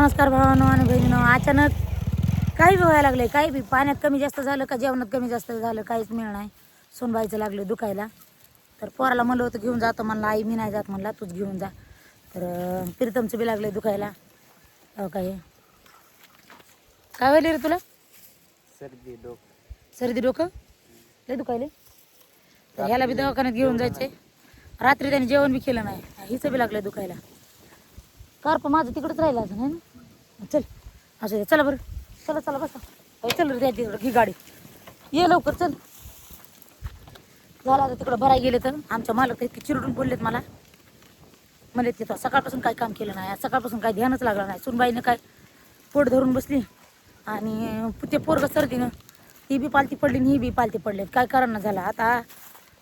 नमस्कार भावानो आणि बहिणीनो अचानक काही बी व्हायला लागले काही बी पाण्यात कमी जास्त झालं का जेवणात कमी जास्त झालं काहीच मिळ नाही. सोनबाईचं लागलं दुखायला. तर पोराला म्हणलं होतं घेऊन जातो म्हणलं आई मी नाही जात. म्हणला तूच घेऊन जा. तर प्रीतमचं बी लागलं दुखायला. हो काय काय व्हायलं रे तुला? सर्दी डोक. सर्दी डोकं? लय दुखायले तर ह्याला बी दवाखान्यात घेऊन जायचे रात्री त्याने जेवण बी केलं नाही. हिचं बी लागलं दुखायला. कारप माझं तिकडंच राहिलं अजून है ना? चल. असं दे. चला बरं. चला चला बसा. चल रे त्या तिकडं घे गाडी. ये लवकर चल. झालं आता तिकडं भराय गेले तर. आमच्या मालक ते इतके चिरडून बोललेत मला. म्हणले तिथं सकाळपासून काय काम केलं नाही. सकाळपासून काय ध्यानच लागलं नाही. सुनबाईनं काय पोट धरून बसली. आणि ते पोरग सर्दीनं ही बी पालती पडली आणि ही बी पालती पडली काय कारण झालं? आता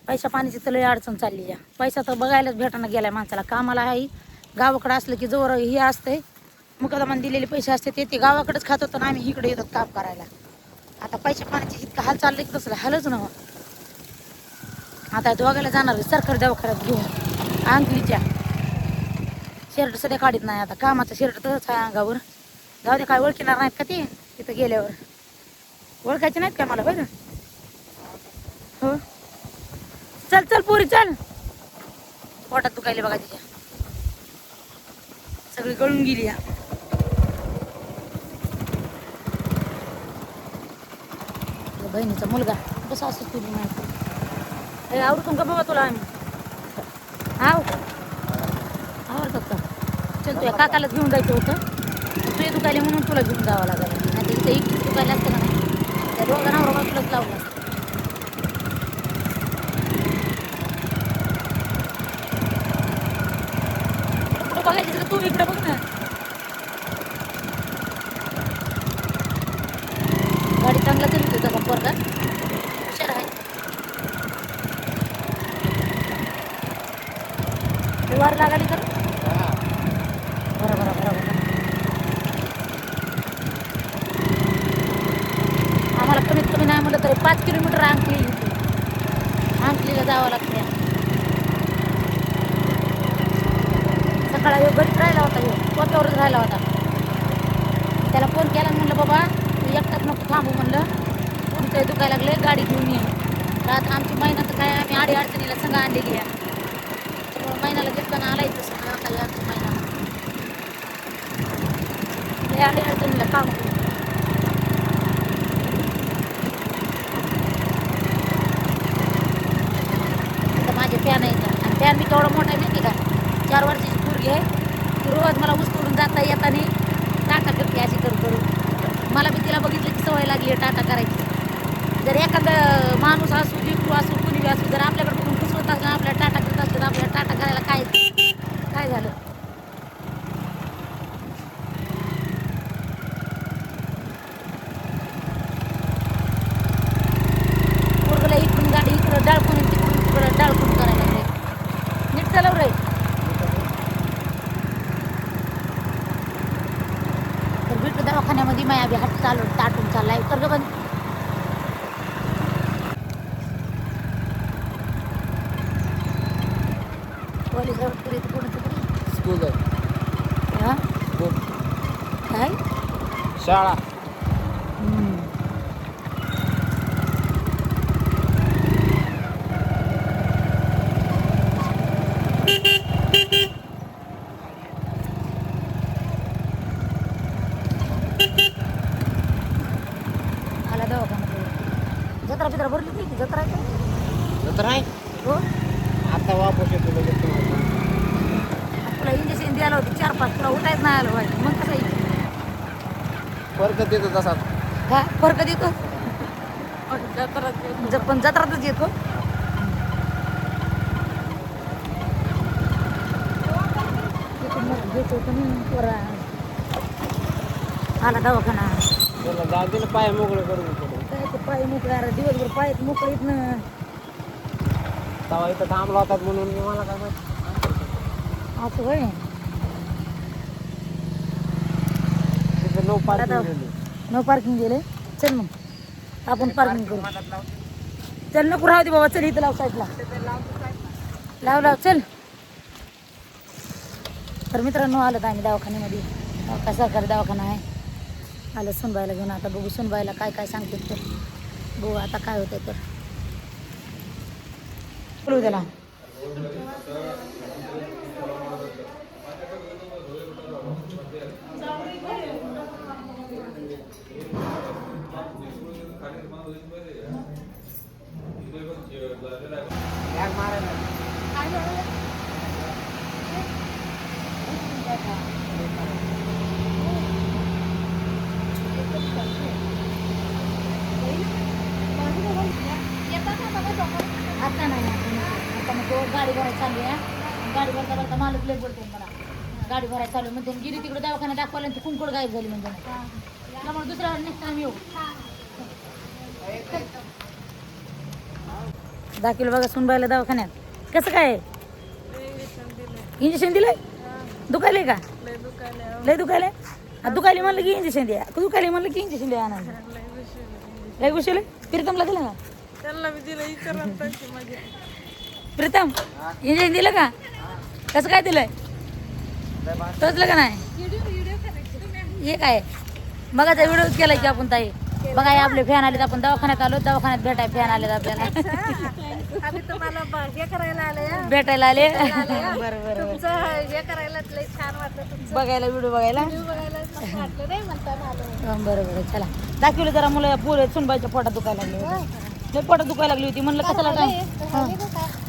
पैसा पाण्याची तर लई अडचण चालली आहे. पैसा तर बघायलाच भेटाना गेलाय माणसाला. कामाला आहे. गावाकडं असलं की जवळ हे असतंय. मुकदमान दिलेले पैसे असते ते ते गावाकडेच खात होतो आणि आम्ही इकडे येतो काम करायला. आता पैसे पाण्याची इतकं हाल चाललं की तसलं हालच नव्हं आता दोघायला जाणार आहे दवाखान्यात घेऊन. अंगलीच्या. शर्ट सध्या काढत नाही आता कामाचं शर्ट तसंच आहे अंगावर. जाऊ दे काय ओळखणार नाहीत का ते? तिथं गेल्यावर. ओळखायचे नाहीत का मला बरं हो. चल चल पोरी चल. पोटात दुखायला बघा तिच्या. सगळी गळून गेली या. बहिणीचा मुलगा. कसा असं तुझी माहिती. ए आवडतो का बाबा तुला आम्ही? आव आवडतात का? चल तुझ्या काकालाच घेऊन जायचं होतं. तुझे दुखायले म्हणून तुला घेऊन जावं लागेल. नाही तर इथे एकटीच दुखायला असतं का नाही त्या दोघांना बरोबर तुलाच लावलं. असतं कुठं तर तू इकडे बघ ना गाडी चांगला चालली तुझा का पोरगा हुशार आहे वार लागाली तर? बरं बरं बरं बरं आम्हाला कमीत कमी नाही म्हटलं तरी पाच किलोमीटर अंकली इथे जावं लागते सकाळी ह्यो घरीच राहिला होता ह्यो राहिला होता. त्याला फोन केला म्हणलं बाबा तू एकटाच नको थांबू म्हणलं. पुढचं दुखायला लागले गाडी घेऊन ये. रात आता आमची महिना तर काय आम्ही आडी अडचणीला सगळं आणलेली आहे. त्यामुळे महिन्याला घेतलं आला तसं. सगळं या आमची महिना. आडी अडचणीला काम करू माझे फॅन आहेत आणि फॅन मी केवढा मोठा नाही माहिती का? चार वर्षाची पोरगी आहे. ती रोज मला उचकडून जाता येताना टाटा करते अशी करू करू. मला बी तिला बघितलं की सवय लागली आहे टाटा करायची. जर एखादा माणूस असू लिकू असू कुणी असू जर आपल्याकडे बघून फसवत असलं आपल्याला टाटा करत असलं तर आपल्याला टाटा करायला काय काय झालं? पोरगला इकडून गाडी इकडं डाळकून आणि तिकडून तिकडं डाळकून करायला लागले. नीट चालव रे. तर भेटू दवाखान्यामध्ये माया बी हात चालून ताटून चाललाय. कर ग बंद. कोणाचं तरी स्कूल आहे. हा? काय? शाळा हम्म. आला दवाखान्यात जत्रा बित्रा भरली होती की जत्रा आहे का? तर आहे हो आता वापस येतो लगेच तुम्हाला. तुला द्यायला होती चार पाच तुला उठायच नाही आलं पाहिजे मग कसं येईल फरक देतो तसा. हा? फरक देतो? ज- पण जत्रातच येतो. येतो मग घेतो पण पोरा. आला दवाखाना. त्याला जाऊ दे ना पाय मोकळे करून पुढे काय ते पाय मोकळे? अरे दिवसभर पाय मोकळे येत ना. तेव्हा इथं थांबला होतात म्हणून मी मला काय माहिती. असं होय? नो आता नो पार्किंग गेले. चल मग. आपण पार्किंग करू. चल नको राहू दे बाबा. चल इथं लाव साईडला लाव लाव. चल. तर मित्रांनो आलं आम्ही दवाखान्यामध्ये. का सरकारी दवाखाना आहे? आलं सुनबाईला घेऊन. आता बघू सुनबाईला काय काय सांगतात तर बघू आता काय होतंय तर. बोलू त्याला. आता नाही आता मग तो गाडी भरायला चालू आहे गाडी भरता भरता मालक लय बोलते मला गाडी भरायला चालू म्हणजे गिरी तिकडे दवाखान्यात दाखवायला आणि ती कुंकड गायब झाली म्हणजे त्यामुळे दुसऱ्या नेक्स्ट टाइम येऊ दाखल बघा सुनबाईला दवाखान्यात कसं काय इंजेक्शन दिलंय दुखायलंय का लय दुखायले दुखायले म्हणलं की इंजेक्शन द्या दुखायले म्हणलं की इंजेक्शन द्या आनंद लय गोष्टी प्रीतमला दिलं का त्यांना मी दिलं विचारलं पैसे माझे प्रीतम इंजेक्शन दिलं का? कसं काय दिलंय? टोचलं का नाही? हे काय? बघाचा व्हिडिओ केलाय की आपण ताई. बघा आपले फॅन आलेत आपण दवाखान्यात आलो दवाखान्यात भेटाय फॅन आलेत आपल्याला. भेटायला आले. बघायला व्हिडिओ बघायला. व्ह्यू बघायला मस्त वाटलं नाही म्हणताना आलो. हं, बरं बरं चला. दाखवलं जरा मुलं पोरं सुनबाईच्या पोटात दुखायला लागली. लय पोटात दुखायला लागली होती म्हणलं कशाला टाइम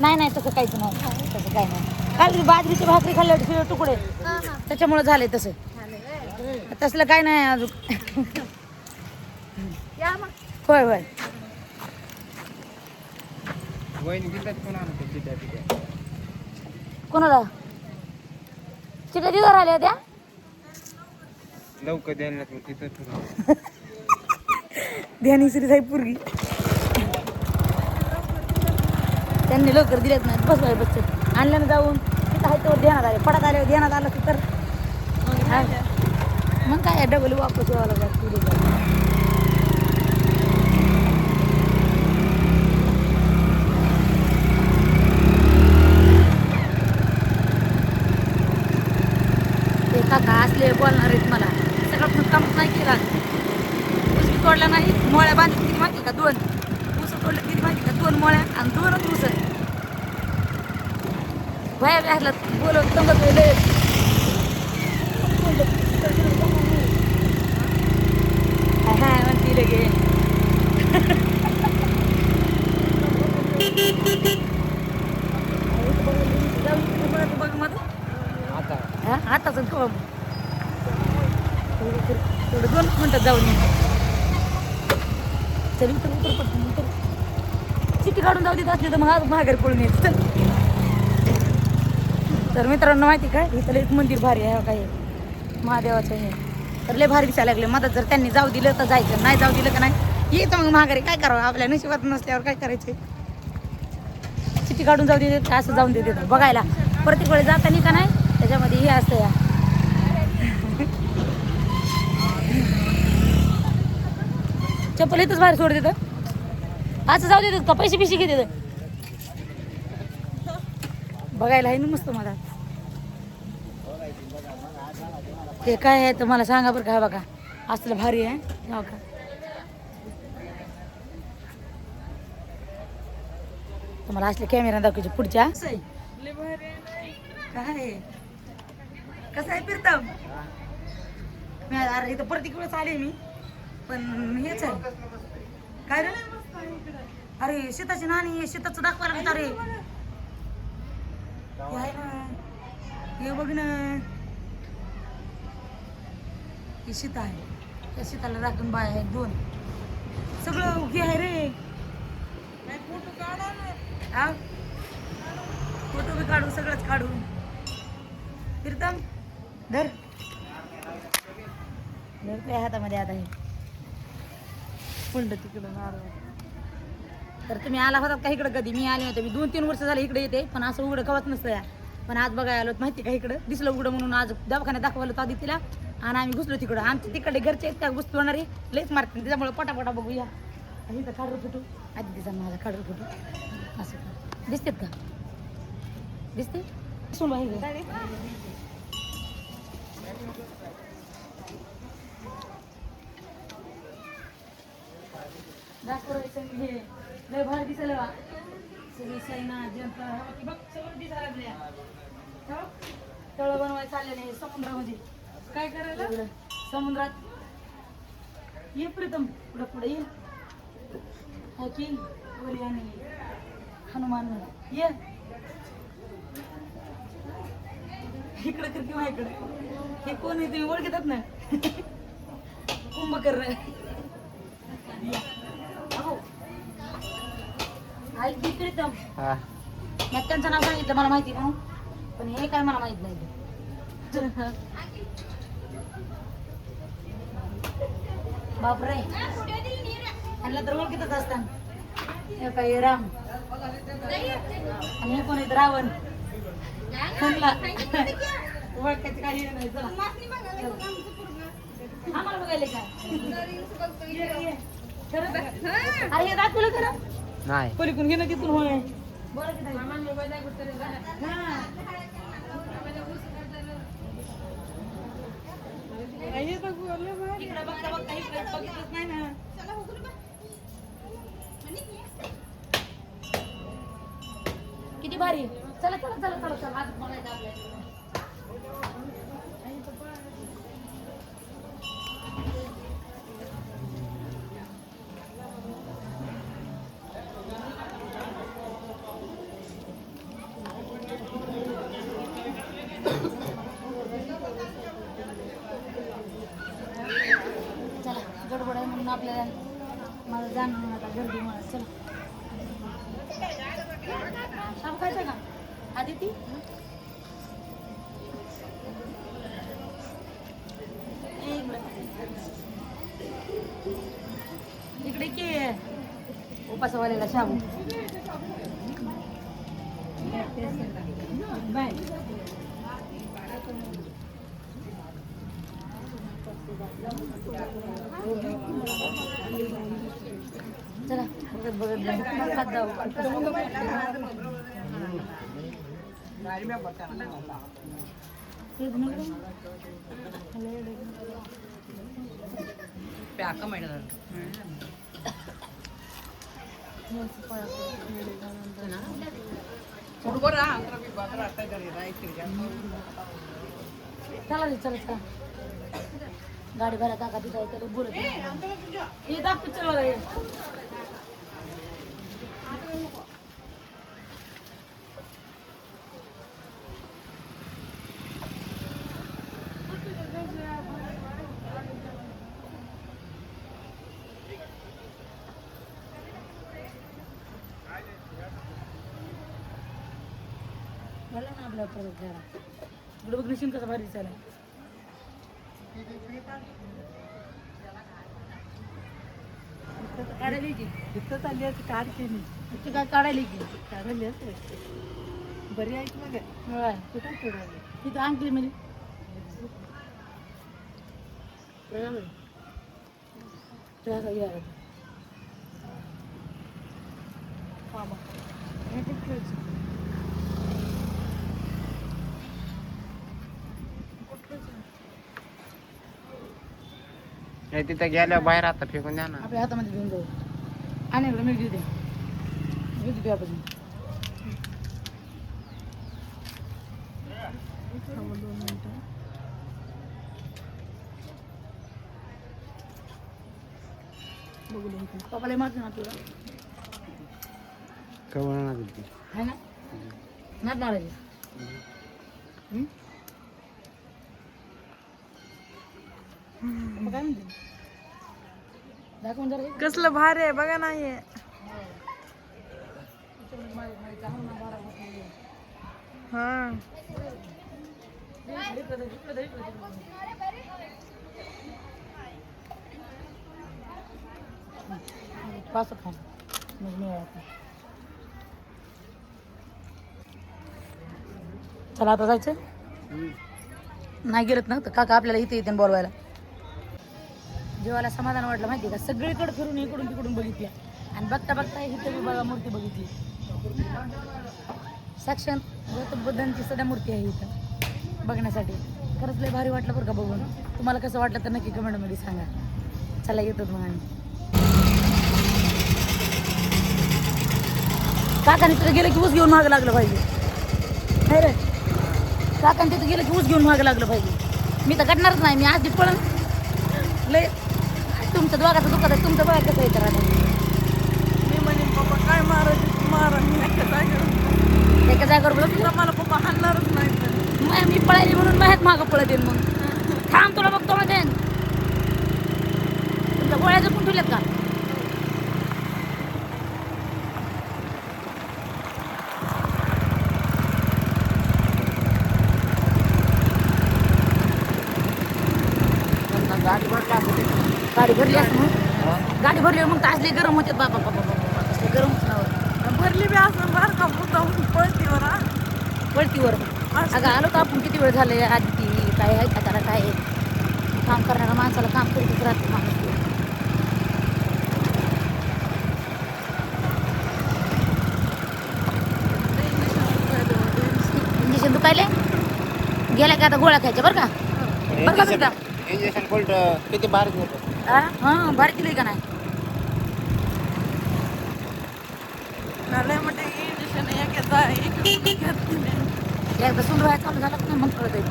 नाही नाही तसं काहीच नाही. तसं काही नाही. काल बाजरीची भाकरी खाल्ली होती शिळे तुकडे. त्याच्यामुळे झाले तसं. तसलं काय नाही अजून. या मग. होय होय. चिट्या कोणाला चिठ्ठ्या दिवस राहिल्या त्या लवकर द्यायला. ध्यानी श्री साहेब पुरगी. त्यांनी लवकर दिलेत नाही बस बाय आणल्यानं जाऊन तिथं आहे तेव्हा देण्यात आले पडात आले देण्यात आलं की तर मग काय डबल वापस यावं लागलं ते काका असले बोलणार आहेत मला. सगळं कामच नाही केला. ऊस तोडला नाही मोळ्या बांधली किती माहिती का दोन? ऊस तोडलं किती माहिती का दोन मोळ्या आणि दोनच ऊस बाया व्याजला बोलवत तंगत वेळे हा म्हणती लगे जाऊन बघ बघ मग आता हा आताच कवा थोडं दोन मिनटात जाऊन ये चल उतर उतर पटकन उतर जाऊ देत असली तर मग आज महागारी पळून येत चल. तर मित्रांनो माहिती काय इथलं एक मंदिर भारी आहे काय महादेवाचं हे. तर लय भारी दिसायला लागले मदत जर त्यांनी जाऊ दिलं तर जायचं. नाही जाऊ दिलं का नाही? येतं मग महागारी काय करावं? आपल्या नशिबात नसल्यावर काय करायचं? चिठी काढून जाऊ देत का? असं जाऊन देतात बघायला. प्रत्येक वेळेस जाताना का नाही? त्याच्यामध्ये हे असतं या. चप्पल इथंच बाहेर सोड देतं असं जाऊ देतात का पैसे पिशे घेते बघायला आहे ना मस्त मला. ते काय आहे तर मला सांगा बरं का बघा. असलं भारी आहे हो का तुम्हाला असले कॅमेरा दाखवायचे पुढच्या. आहे. काय कसं आहे फिरतम अरे इथं प्रत्येक वेळेस आले मी. पण हेच आहे. काय रे? अरे शेताची नाणी आहे, शेताचं दाखवायला लागत अरे. हे आहे ना. हे बघ ना. हे सीता आहे. त्या शेताला राखून बाय आहेत दोन. सगळं हे आहे रे. फोटो काढा हा? फोटो बी काढू सगळंच काढू प्रीतम धर. धर त्या हातामध्ये आता हे. पुंड तिकडं नारळ. तर तुम्ही आला होता का इकडं? कधी? मी आले होते मी दोन तीन वर्ष झाले इकडे येते पण असं उघडं कवच नसतं या. पण आज बघायला आलो माहिती का इकडं? दिसलं उघडं म्हणून आज दवाखान्यात दाखवलं होतं तिला आणि आम्ही घुसलो तिकडं. आमच्या तिकडे घरचे आहेत घुसतो होणारी. लईच मारते त्याच्यामुळे पटापटा बघूया. आणि इथं काढू फुटू. आदितीचा माझा काढू फुटू. असं. दिसतेत का? दिसते? सुन लय भारी दिसायला बा. सगळी सैना जनता हे बघ, सगळं दिसायला बघ, तळं बनवायला चाललेले समुद्रामध्ये. काय करायला? समुद्रात. ये प्रीतम पुढे पुढे ये. हा की? वरी आणि हनुमान ये. इकडे कर किंवा इकडे. हे कोण आहे तुम्ही ओळखतात ना कुंभकर्ण. ऐक की प्रीतम. हा. मी त्यांचं नाव सांगितलं मला माहिती म्हणून पण हे काय मला माहीत नाही. बापरे. यांना तर ओळखीतच असतात. हे काय राम. आणि हे कोण आहेत रावण. ह्यांना ओळखायचं काही नाही आम्हाला बघायला काय? अरे हे दाखवलं खरं. नाही. पलीकडून घे ना तिथून होय? हा. किती भारी. चला चला चला चला चला. आज बघायचं आपल्याला. उपासवाल्याला शाबू. बाय. चला बघत बघत जाऊ. खात जाऊ एक चला रे, चला चला गाडी भरा काका तिथं बोलत नाही. हे दाब पिक्चर बघा परत जरा इकडे बघ निशिन कसं भारी दिसायला काढायला की. इथं चालली आहे कार केली. इथे काय काढायला की. काढली असते बरी आहे की मग? होय. कुठं फिरायला तिथं अंकली म्हणजे तुझ्या काय घ्यायला ते. हे कुठलं हे तिथं गेल्यावर बाहेर आता फेकून द्या ना. आपल्या हातामध्ये घेऊन जाऊ. आणि इकडे मी बघू दे इकडे. पप्पाला मारते ना तुला. कवळ ना? मारायची. काय म्हणते? दाखवून जरा कसलं भारी आहे बघा ना हे. हा. पाच खा म्हणजे मिळाला चला आता जायचं? नाही गेलत ना तर काका आपल्याला इथे येते बोलवायला. जीवाला समाधान वाटलं माहिती आहे का? सगळीकडे फिरून इकडून तिकडून बघितल्या. आणि बघता बघता इथे विभागा बघा मूर्ती बघितली. साक्षात गौतम बुद्धांची सध्या मूर्ती आहे इथं बघण्यासाठी. खरंच लय भारी वाटलं बरं का बघून. तुम्हाला कसं वाटलं तर नक्की कमेंटमध्ये सांगा. चला येतो मग आम्ही. काकाने तिथं गेलं की ऊस घेऊन मागं लागलं पाहिजे. नाही रे. काकाने तिथं गेलं की ऊस घेऊन मागं लागलं पाहिजे. मी तर घडणारच नाही. मी आधी पळण लय तुमचं दोघाचं दुखत आहे तुमचं बघा कसं येतं राहतं? मी म्हणे पप्पा काय मारायचे? मारा मी एका जागेवर एका जागेवर बोलत तुला मला पप्पा हाणणारच नाही तर. मग मी पळायली म्हणून माझ्यात मागं पळत येईल मग. थांब तुला बघतो तुमच्या गोळ्या जपून ठेवल्यात का गाडी म्हटलं असं ते. गाडी भरली असं मग गाडी भरली मग तासले गरम होते बाबा बाबा बाबा गरम होणार भरली बी असं बार का पळतीवर पळतीवर. अगं आलो तर आपण? किती वेळ झाले आधी काय आहे का त्याला काय? काम करणाऱ्या माणसाला काम करतच राहते माणूस इंजेक्शन दुखायले? गेल्या का आता गोळ्या खायच्या बरं का? बरं का का इंजेक्शन कोल्ड किती भारी होतं. हा? हा भारी दिली का नाही? लय म्हणजे इंजेक्शन एक नाही. एकदा सुरू व्हायला चालू झालं का मग कळत आहे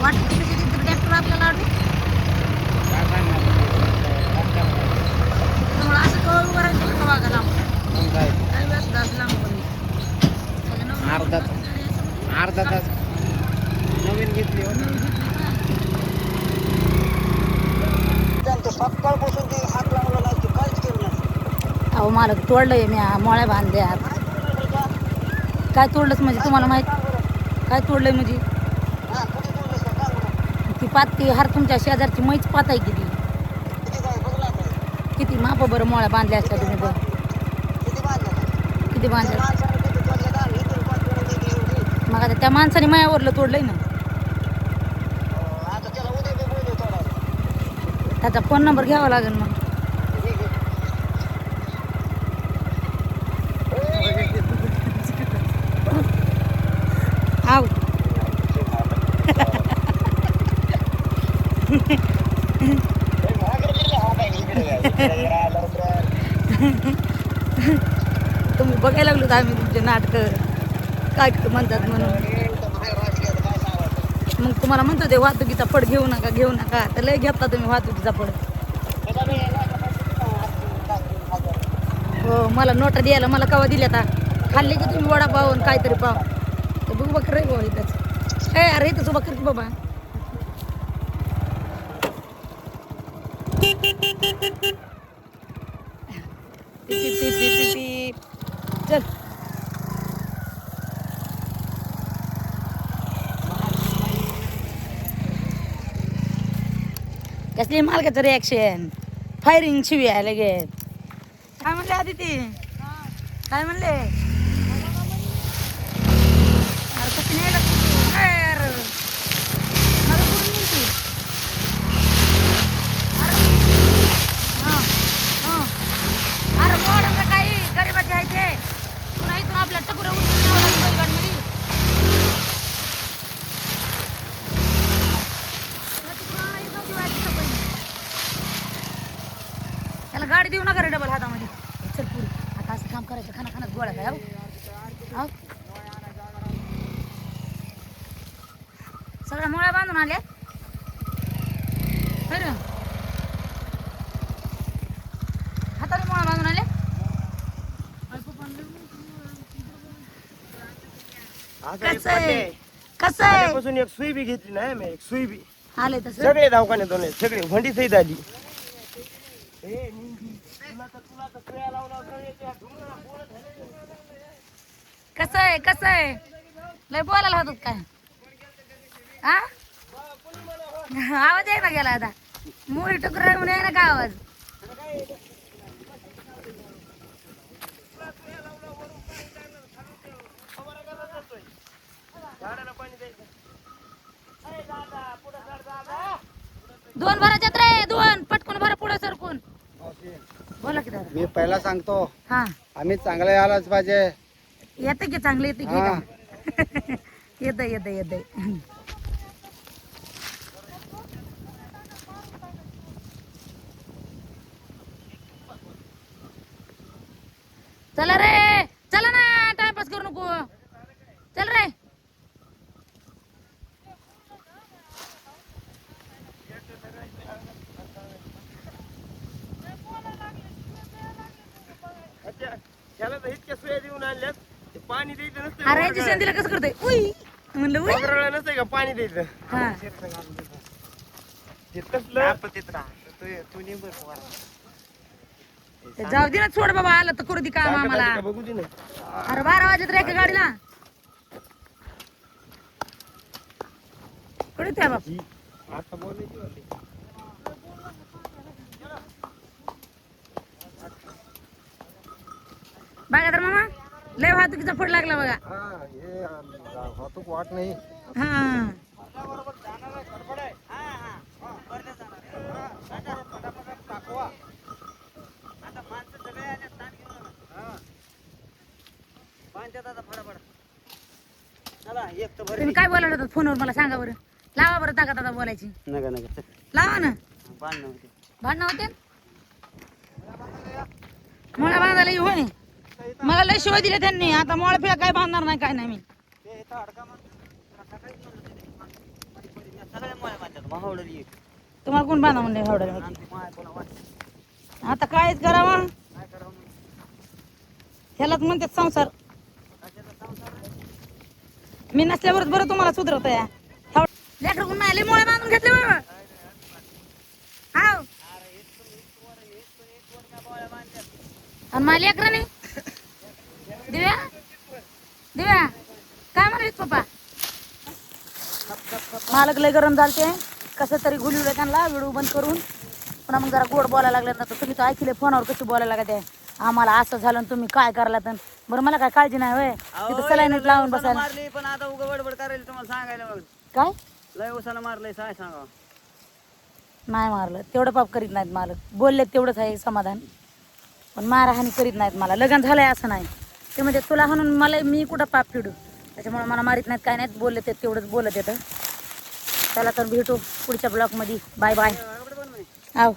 वाटतं किती किती ट्रॅक्टर आपल्याला आडू? त्यामुळे असं कवर उभं राहायचं का वागा लांब मग काय? काय वेळ सुद्धा नाही. अर्धा अर्धा तास नवीन घेतली हो. अहो मालक तोडलंय मी मोळ्या बांधल्यात काय तोडलंच म्हणजे तुम्हाला माहीत? काय तोडलंय म्हणजे? ती पात ती हर तुमच्या शेजारची मैच पात आहे किती? किती माप बरं मोळ्या बांधल्या असल्या तुम्ही बरं किती बांधल्या? मग आता त्या माणसाने मायावरलं तोडलंय ना. त्याचा फोन नंबर घ्यावा लागेल मग आव तुम्ही बघायला लागलो तर आम्ही तुमचे नाटक. काय म्हणतात म्हणून. मग तुम्हाला म्हणतो ते वाहतुकीचा फड घेऊ नका घेऊ नका. तर लय घेतला तुम्ही वाहतुकीचा फड. हो मला नोटा द्यायला मला कवा दिल्या आता? खाल्ले की तुम्ही वडापाव आणि काहीतरी पाव? तर बघू बघ रे बाबा इथंच ए अरे इथंच उभा कर बाबा. कसली मालकाचं रिॲक्शन फायरिंग शिवी आहे लगेच. काय म्हणले आधी ते काय म्हणले? अरे कसं नाही लक्षात. काय यार? मला कुठून येईल ती? अरे. हा, हा. अरे मोडाचं काही गरीबाचे आहे ते पुन्हा इथून आपल्या टकुरा उचलून न्यावं लागतं बैलगाडीमध्ये. त्याला तिकडून आणायचं नव्हती व्हायची सवय. त्याला गाडी देऊ नका रे डबल हातामध्ये चल पुढे आता असं काम करायचं खाना खानात गोळा काय आहो आहो सगळ्या मुळ्या बांधून आल्या होय रे? हाताने मुळा बांधून आल्या कसं आहे? कसं आहे? आल्यापासून एक सुई बी घेतली नाही मी एक सुई बी. आले तसं? सगळे दवाखान्यात आले सगळे भंडी सहित आली कसं आहे? कसं आहे? लय बोलायला होतात काय? हा आवाज आहे ना गेला आता. मुळी टुकर म्हणून आहे ना का आवाज? दोन भराच्यात रे दोन. पटकून भरा पुढे सरकून. बोला की दादा. मी पहिला सांगतो हा. आम्ही चांगले आलाच पाहिजे. येते की चांगले येते की हा. येत येत येत चला रे चला ना टाइमपास करू नको चल रे अच्छा त्याला तर इतक्या सोया देऊन आणल्यात ते पाणी याची संधीला कसं करतोय? उई. म्हणलं उई. नसतंय का पाणी द्यायचं? हा. ते तसलं? आपत्तीत राहा तू तू निंबर पोरा. ते जाऊ दे ना सोड बाबा आलं तर करू दे काम आम्हाला आली का बघू दे ना. अरे बारा वाजत रे एका गाडीला. कडे त्या बाप? ही आता बोलायची होती. बघा तर मामा. लय वाहतुकीचा फड लागला बघा. हा हे वाहतूक वाट नाही. हा. तुम्ही काय बोलत होतात फोनवर मला सांगा बरं. लावा बरं ताकद आता बोलायची. नका नका. लावा ना. भांडणं होते. मोळ्या बांधायला येऊ होय. मला लय शिवाय दिले त्यांनी. आता मोळ्या काय बांधणार नाही काय नाही मी. तुम्हाला कोण बांधा म्हणले एवढं आता कायच करावा. ह्यालाच म्हणतात संसार. मी नसल्यावरच बरं तुम्हाला सुधरवत या. लेकर कोण नाही बांधून घेतले बरं. हाव. आणि माझ्या लेकराने दिव्या? दिव्या काय म्हणालीस पप्पा? मालक लय गरम झालते. कसं तरी गुलिवलं त्यांना व्हिडिओ बंद करून. पुन्हा मग जरा गोड बोलायला लागलं ना तर तुम्ही तर ऐकले फोनवर कशी बोलायला लागते. आम्हाला असं झालं आणि तुम्ही काय करायला तर बरं मला काय काळजी नाही होय. तिथं सलाईनच लावून बसायला. मारली पण आता उगा बडबड करायला तुम्हाला सांगायला मग काय? लय उसानं मारलंय काय सांगा. नाही मारलं. तेवढं पाप करीत नाहीत मालक. बोलले तेवढंच आहे समाधान. पण मारहाणी करीत नाहीत मला. लग्न झालंय असं नाही. ते म्हणजे तुला हाणून मला मी कुठं पाप फिडू? त्याच्यामुळे मला मारित नाहीत काय नाहीत बोलले ते तेवढंच बोलत येतं चला तर भेटू पुढच्या ब्लॉकमध्ये बाय बाय. आव